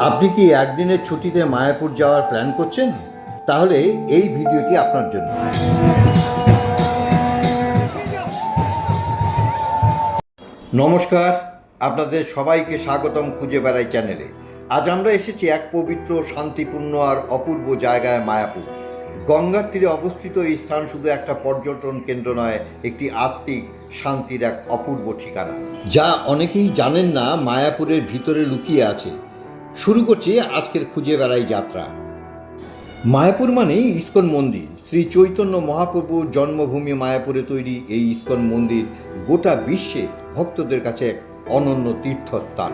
আপনি কি একদিনের ছুটিতে মায়াপুর যাওয়ার প্ল্যান করছেন? তাহলে এই ভিডিওটি আপনার জন্য। নমস্কার, আপনাদের সবাইকে স্বাগতম খুঁজে বেড়াই চ্যানেলে। আজ আমরা এসেছি এক পবিত্র, শান্তিপূর্ণ আর অপূর্ব জায়গায় মায়াপুর। গঙ্গার তীরে অবস্থিত এই স্থান শুধু একটা পর্যটন কেন্দ্র নয়, একটি আত্মিক শান্তির এক অপূর্ব ঠিকানা। যা অনেকেই জানেন না, মায়াপুরের ভিতরে লুকিয়ে আছে। শুরু করছি আজকের খুঁজে বেড়াই যাত্রা। মায়াপুর মানেই ইস্কন মন্দির। শ্রী চৈতন্য মহাপ্রভুর জন্মভূমি মায়াপুরে তৈরি এই ইস্কন মন্দির গোটা বিশ্বে ভক্তদের কাছে এক অনন্য তীর্থস্থান।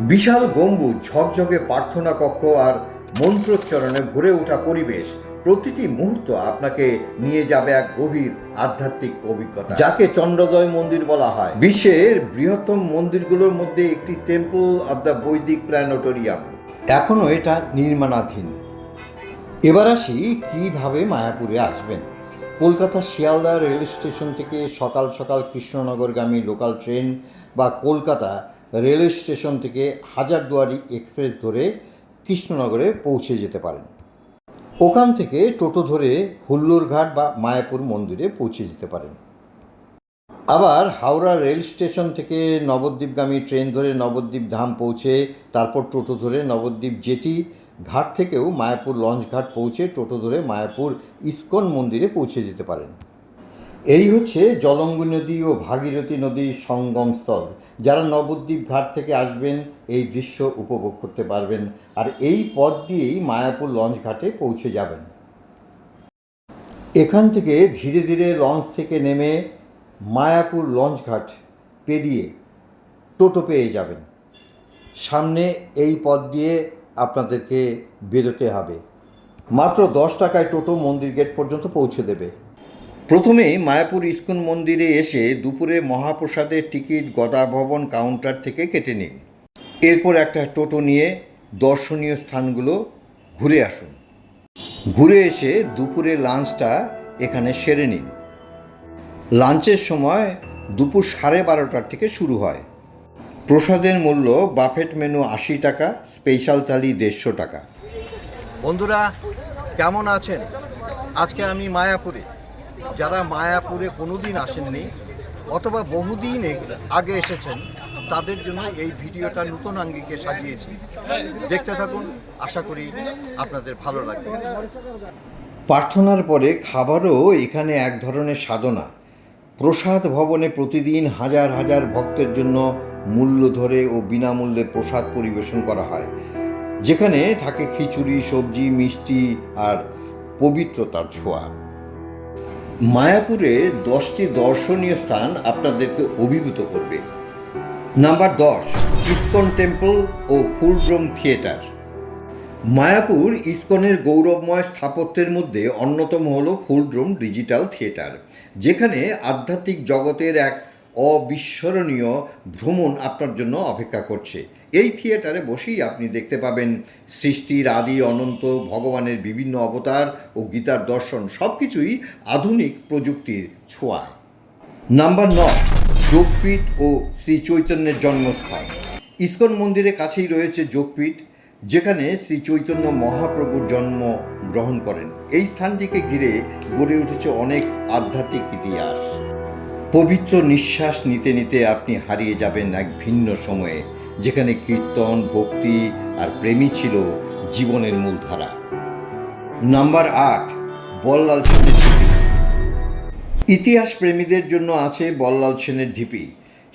বিশাল গম্বুজ, ঝকঝকে প্রার্থনা কক্ষ আর মন্ত্রোচ্চারণে ভরে ওঠা পরিবেশ প্রতিটি মুহূর্ত আপনাকে নিয়ে যাবে এক গভীর আধ্যাত্মিক অভিজ্ঞতা। যাকে চন্দ্রোদয় মন্দির বলা হয়। বিশ্বের বৃহত্তম মন্দিরগুলোর মধ্যে একটি temple of the Vedic planetarium. এখনও এটা নির্মাণাধীন। এবার আসি কীভাবে মায়াপুরে আসবেন। কলকাতা শিয়ালদা রেল স্টেশন থেকে সকাল সকাল কৃষ্ণনগরগামী লোকাল ট্রেন বা কলকাতা রেল স্টেশন থেকে হাজারদুয়ারি এক্সপ্রেস ধরে কৃষ্ণনগরে পৌঁছে যেতে পারেন। ওখান থেকে টোটো ধরে হুল্লুরঘাট বা মায়াপুর মন্দিরে পৌঁছে যেতে পারেন। আবার হাওড়া রেল স্টেশন থেকে নবদ্বীপগামী ট্রেন ধরে নবদ্বীপ ধাম পৌঁছে, তারপর টোটো ধরে নবদ্বীপ জেটি ঘাট থেকেও মায়াপুর লঞ্চ ঘাট পৌঁছে টোটো ধরে মায়াপুর ইস্কন মন্দিরে পৌঁছে যেতে পারেন। এই হচ্ছে জলঙ্গ নদী ও ভাগীরথী নদীর সঙ্গমস্থল যারা নবদ্বীপ ঘাট থেকে আসবেন, এই দৃশ্য উপভোগ করতে পারবেন। আর এই পথ দিয়েই মায়াপুর লঞ্চ ঘাটে পৌঁছে যাবেন। এখান থেকে ধীরে ধীরে লঞ্চ থেকে নেমে মায়াপুর লঞ্চ ঘাট পেরিয়ে টোটো পেয়ে যাবেন। সামনে এই পথ দিয়ে আপনাদেরকে বেরোতে হবে। মাত্র দশ টাকায় টোটো মন্দির গেট পর্যন্ত পৌঁছে দেবে। প্রথমে মায়াপুর ইস্কন মন্দিরে এসে দুপুরে মহাপ্রসাদের টিকিট, গদা ভবন, কাউন্টার থেকে কেটে নিন। এরপর একটা টোটো নিয়ে দর্শনীয় স্থানগুলো ঘুরে আসুন। ঘুরে এসে দুপুরে লাঞ্চটা এখানে সেরে নিন। লাঞ্চের সময় দুপুর সাড়ে বারোটার থেকে শুরু হয়। প্রসাদের মূল্য বাফেট মেনু আশি টাকা, স্পেশাল থালি দেড়শো টাকা। বন্ধুরা, কেমন আছেন? আজকে আমি মায়াপুরে। যারা মায়াপুরে কোনোদিন আসেননি অথবা বহুদিন আগে এসেছেন, তাদের জন্য এই ভিডিওটা নতুন আঙ্গিকে সাজিয়েছি। দেখতে থাকুন, আশা করি আপনাদের ভালো লাগবে। প্রার্থনার পরে খাবারও এখানে এক ধরনের সাধনা। প্রসাদ ভবনে প্রতিদিন হাজার হাজার ভক্তের জন্য মূল্য ধরে ও বিনামূল্যে প্রসাদ পরিবেশন করা হয়। যেখানে থাকে খিচুড়ি, সবজি, মিষ্টি আর পবিত্রতার ছোঁয়া। মায়াপুরে দশটি দর্শনীয় স্থান আপনাদেরকে অভিভূত করবে। নাম্বার দশ, ইস্কন টেম্পল ও ফুলড্রোম থিয়েটার। মায়াপুর ইস্কনের গৌরবময় স্থাপত্যের মধ্যে অন্যতম হল ফুলড্রোম ডিজিটাল থিয়েটার, যেখানে আধ্যাত্মিক জগতের এক অবিস্মরণীয় ভ্রমণ আপনার জন্য অপেক্ষা করছে। এই থিয়েটারে বসেই আপনি দেখতে পাবেন সৃষ্টির আদি, অনন্ত, ভগবানের বিভিন্ন অবতার ও গীতার দর্শন সব কিছুই আধুনিক প্রযুক্তির ছোঁয়ায়। নাম্বার নয়, যোগপীঠ ও শ্রী চৈতন্যের জন্মস্থান। ইস্কন মন্দিরের কাছেই রয়েছে যোগপীঠ, যেখানে শ্রী চৈতন্য মহাপ্রভুর জন্ম গ্রহণ করেন। এই স্থানটিকে ঘিরে গড়ে উঠেছে অনেক আধ্যাত্মিক ইতিহাস। পবিত্র নিঃশ্বাস নিতে নিতে আপনি হারিয়ে যাবেন এক ভিন্ন সময়ে, যেখানে কীর্তন, ভক্তি আর প্রেমই ছিল জীবনের মূলধারা নাম্বার আট, বল্লাল সেনের ঢিপি। ইতিহাস প্রেমীদের জন্য আছে বল্লাল সেনের ঢিপি।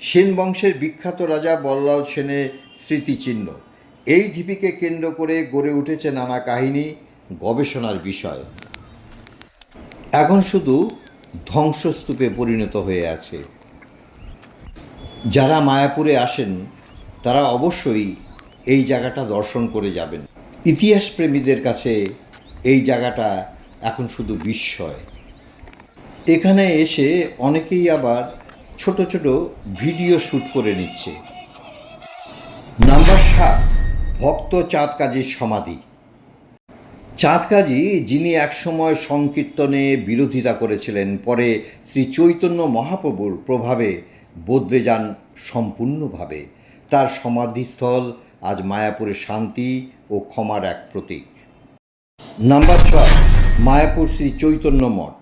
সেন বংশের বিখ্যাত রাজা বল্লাল সেনের স্মৃতিচিহ্ন। এই ঢিপিকে কেন্দ্র করে গড়ে উঠেছে নানা কাহিনী, গবেষণার বিষয়। এখন শুধু ধ্বংসস্তূপে পরিণত হয়ে আছে। যারা মায়াপুরে আসেন, তারা অবশ্যই এই জায়গাটা দর্শন করে যাবেন। ইতিহাস প্রেমীদের কাছে এই জায়গাটা এখন শুধু বিস্ময়। এখানে এসে অনেকেই আবার ছোট ছোট ভিডিও শ্যুট করে নিচ্ছে। নাম্বার সাত, ভক্ত চাঁদ কাজীর সমাধি। চাঁদ কাজী যিনি একসময় সংকীর্তনে বিরোধিতা করেছিলেন, পরে শ্রী চৈতন্য মহাপ্রভুর প্রভাবে বদলে যান সম্পূর্ণভাবে। তার সমাধিস্থল আজ মায়াপুরের শান্তি ও ক্ষমার এক প্রতীক। নাম্বার ছয়, মায়াপুর শ্রী চৈতন্য মঠ।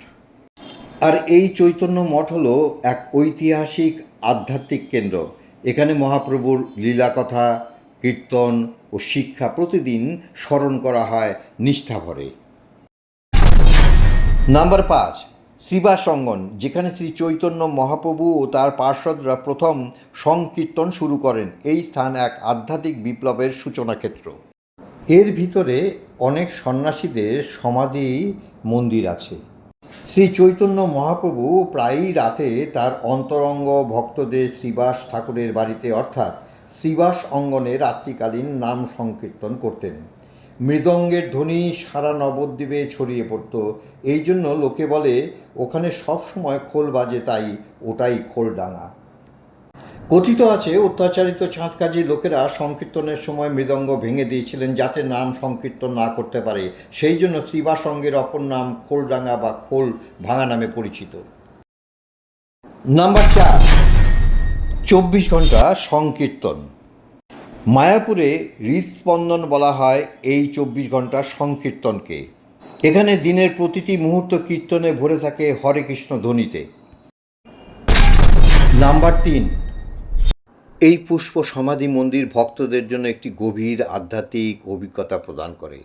আর এই চৈতন্য মঠ হল এক ঐতিহাসিক আধ্যাত্মিক কেন্দ্র। এখানে মহাপ্রভুর লীলাকথা, কীর্তন ও শিক্ষা প্রতিদিন স্মরণ করা হয় নিষ্ঠাভরে নাম্বার পাঁচ শ্রীবাস অঙ্গন যেখানে শ্রী চৈতন্য মহাপ্রভু ও তার পার্ষদরা প্রথম সংকীর্তন শুরু করেন, এই স্থান এক আধ্যাত্মিক বিপ্লবের সূচনা ক্ষেত্র এর ভিতরে অনেক সন্ন্যাসীদের সমাধি মন্দির আছে। শ্রী চৈতন্য মহাপ্রভু প্রায়ই রাতে তার অন্তরঙ্গ ভক্তদের শ্রীবাস ঠাকুরের বাড়িতে, অর্থাৎ শ্রীবাস অঙ্গনে রাত্রিকালীন নাম সংকীর্তন করতেন। মৃদঙ্গের ধ্বনি সারা নবদ্বীপে ছড়িয়ে পড়তো। এই জন্য লোকে বলে, ওখানে সব সময় খোল বাজে, তাই ওটাই খোলডাঙা কথিত আছে, অত্যাচারিত চাঁদকাজী লোকেরা সংকীর্তনের সময় মৃদঙ্গ ভেঙে দিয়েছিলেন যাতে নাম সংকীর্তন না করতে পারে। সেই জন্য শ্রীবাসঙ্গের অপর নাম খোলডাঙ্গা বা খোল ভাঙা নামে পরিচিত। নাম্বার চার চব্বিশ ঘণ্টা সংকীর্তন। মায়াপুরে হৃদস্পন্দন বলা হয় এই চব্বিশ ঘণ্টা সংকীর্তনকে। এখানে দিনের প্রতিটি মুহূর্ত কীর্তনে ভরে থাকে হরে কৃষ্ণ ধ্বনিতে। নাম্বার তিন। এই পুষ্প সমাধি মন্দির ভক্তদের জন্য একটি গভীর আধ্যাত্মিক অভিজ্ঞতা প্রদান করে।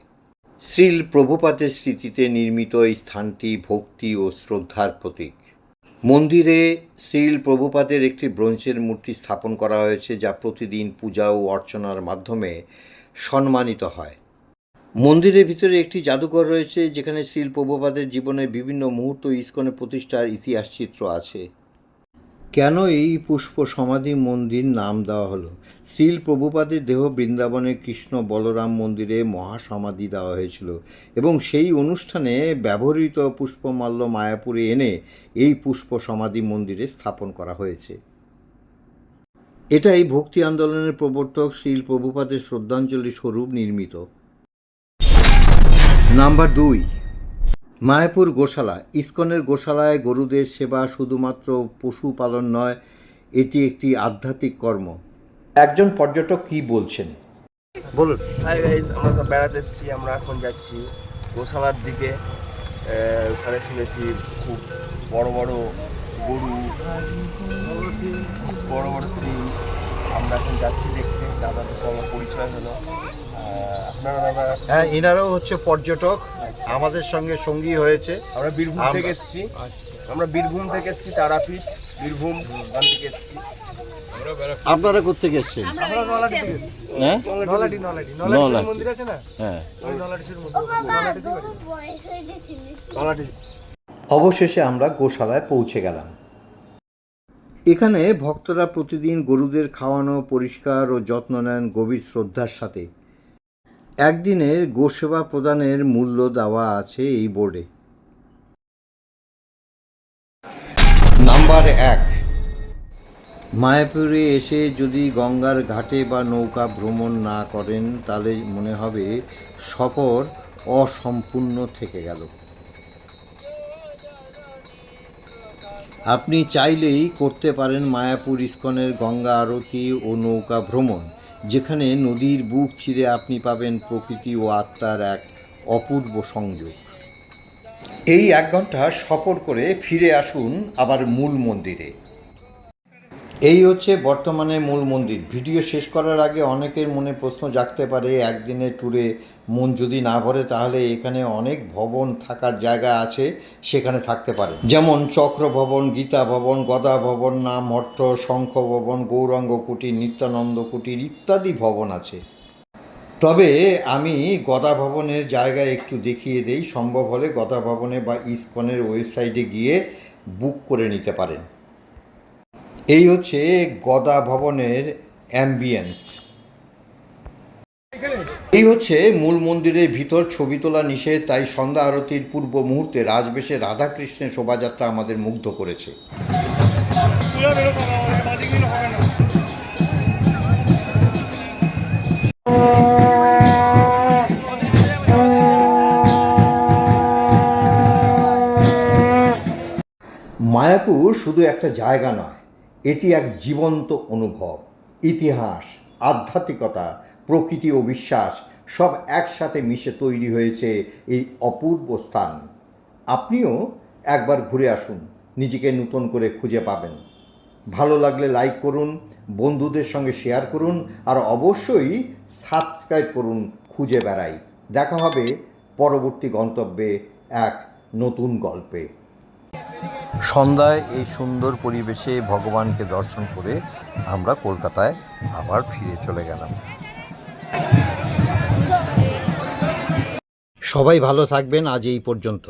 শ্রীল প্রভুপাতের স্মৃতিতে নির্মিত এই স্থানটি ভক্তি ও শ্রদ্ধার প্রতীক। মন্দিরে শ্রীল প্রভুপাদের একটি ব্রোঞ্জের মূর্তি স্থাপন করা হয়েছে, যা প্রতিদিন পূজা ও অর্চনার মাধ্যমে সম্মানিত হয়। মন্দিরের ভিতরে একটি জাদুঘর রয়েছে, যেখানে শ্রীল প্রভুপাদের জীবনের বিভিন্ন মুহূর্ত ইস্কনে প্রতিষ্ঠার ইতিহাস চিত্র আছে। কেন এই পুষ্প সমাধি মন্দির নাম দেওয়া হলো? শ্রীল প্রভুপাদের দেহ বৃন্দাবনের কৃষ্ণ বলরাম মন্দিরে মহাসমাধি দেওয়া হয়েছিল এবং সেই অনুষ্ঠানে ব্যবহৃত পুষ্পমাল্য মায়াপুরে এনে এই পুষ্প সমাধি মন্দিরে স্থাপন করা হয়েছে। এটাই ভক্তি আন্দোলনের প্রবর্তক শ্রীল প্রভুপাদের শ্রদ্ধাঞ্জলি স্বরূপ নির্মিত। নাম্বার দুই মায়াপুর গোশালা ইস্কনের গোশালায় গরুদের সেবা শুধুমাত্র পশুপালন নয় এটি একটি আধ্যাত্মিক কর্ম। একজন পর্যটক কি বলছেন? বলুন। হাই গাইজ আমরা সব বেড়াতে এসেছি আমরা এখন যাচ্ছি গোশালার দিকে। ওখানে শুনেছি খুব বড় বড় গরু বড় বড় সিং। আমরা এখন যাচ্ছি দেখতে দাদাদের সঙ্গে পরিচয় হলো। আপনারা দাদা হ্যাঁ এনারাও হচ্ছে পর্যটক। আমাদের সঙ্গে সঙ্গী হয়েছে। আমরা বীরভূম থেকে এসেছি। আমরা বীরভূম থেকে এসেছি তারাপীঠ বীরভূম ওখান থেকে এসেছি। আপনারা কোথেকে এসছেন? আমরা নলাটি থেকে এসেছি। হ্যাঁ? নলাটি নলাটি। নলাটি। নলাটি মন্দির আছে না? হ্যাঁ। অবশেষে আমরা গোশালায় পৌঁছে গেলাম। এখানে ভক্তরা প্রতিদিন গরুদের খাওয়ানো পরিষ্কার ও যত্ন নেন গভীর শ্রদ্ধার সাথে। একদিনের গোসেবা প্রদানের মূল্য দেওয়া আছে এই বোর্ডে। নাম্বার এক। মায়াপুরে এসে যদি গঙ্গার ঘাটে বা নৌকা ভ্রমণ না করেন তাহলে মনে হবে সফর অসম্পূর্ণ থেকে গেল। আপনি চাইলেই করতে পারেন মায়াপুর ইস্কনের গঙ্গা আরতি ও নৌকা ভ্রমণ। যেখানে নদীর বুক চিরে আপনি পাবেন প্রকৃতি ও আত্মার এক অপূর্ব সংযোগ। এই এক ঘণ্টা সফর করে ফিরে আসুন আবার মূল মন্দিরে। এই হচ্ছে বর্তমানে মূল মন্দির। ভিডিও শেষ করার আগে অনেকের মনে প্রশ্ন জাগতে পারে একদিনের ট্যুরে মন যদি না ভরে, তাহলে এখানে অনেক ভবন থাকার জায়গা আছে, সেখানে থাকতে পারে। যেমন চক্র ভবন, গীতা ভবন, গদা ভবন নামহট্ট শঙ্খ ভবন, গৌরাঙ্গ কুটির, নিত্যানন্দ কুটির ইত্যাদি ভবন আছে। তবে আমি গদা ভবনের জায়গায় একটু দেখিয়ে দেই। সম্ভব হলে গদা ভবনে বা ইসকনের ওয়েবসাইটে গিয়ে বুক করে নিতে পারেন। এই হচ্ছে গদা ভবনের অ্যাম্বিয়েন্স এই হচ্ছে মূল মন্দিরের ভিতর ছবি তোলা নিষেধ, তাই সন্ধ্যা আরতির পূর্ব মুহূর্তে রাজবেশে রাধাকৃষ্ণের শোভাযাত্রা আমাদের মুগ্ধ করেছে। মায়াপুর শুধু একটা জায়গা নয় এটি এক জীবন্ত অনুভব, ইতিহাস, আধ্যাত্মিকতা, প্রকৃতি ও বিশ্বাস সব একসাথে মিশে তৈরি হয়েছে এই অপূর্ব স্থান। আপনিও একবার ঘুরে আসুন, নিজেকে নতুন করে খুঁজে পাবেন। ভালো লাগলে লাইক করুন, বন্ধুদের সঙ্গে শেয়ার করুন, আর অবশ্যই সাবস্ক্রাইব করুন খুঁজে বেড়াই। দেখা হবে পরবর্তী গন্তব্যে এক নতুন গল্পে। সন্ধ্যায় এই সুন্দর পরিবেশে ভগবানকে দর্শন করে আমরা কলকাতায় আবার ফিরে চলে গেলাম। সবাই ভালো থাকবেন আজ এই পর্যন্ত।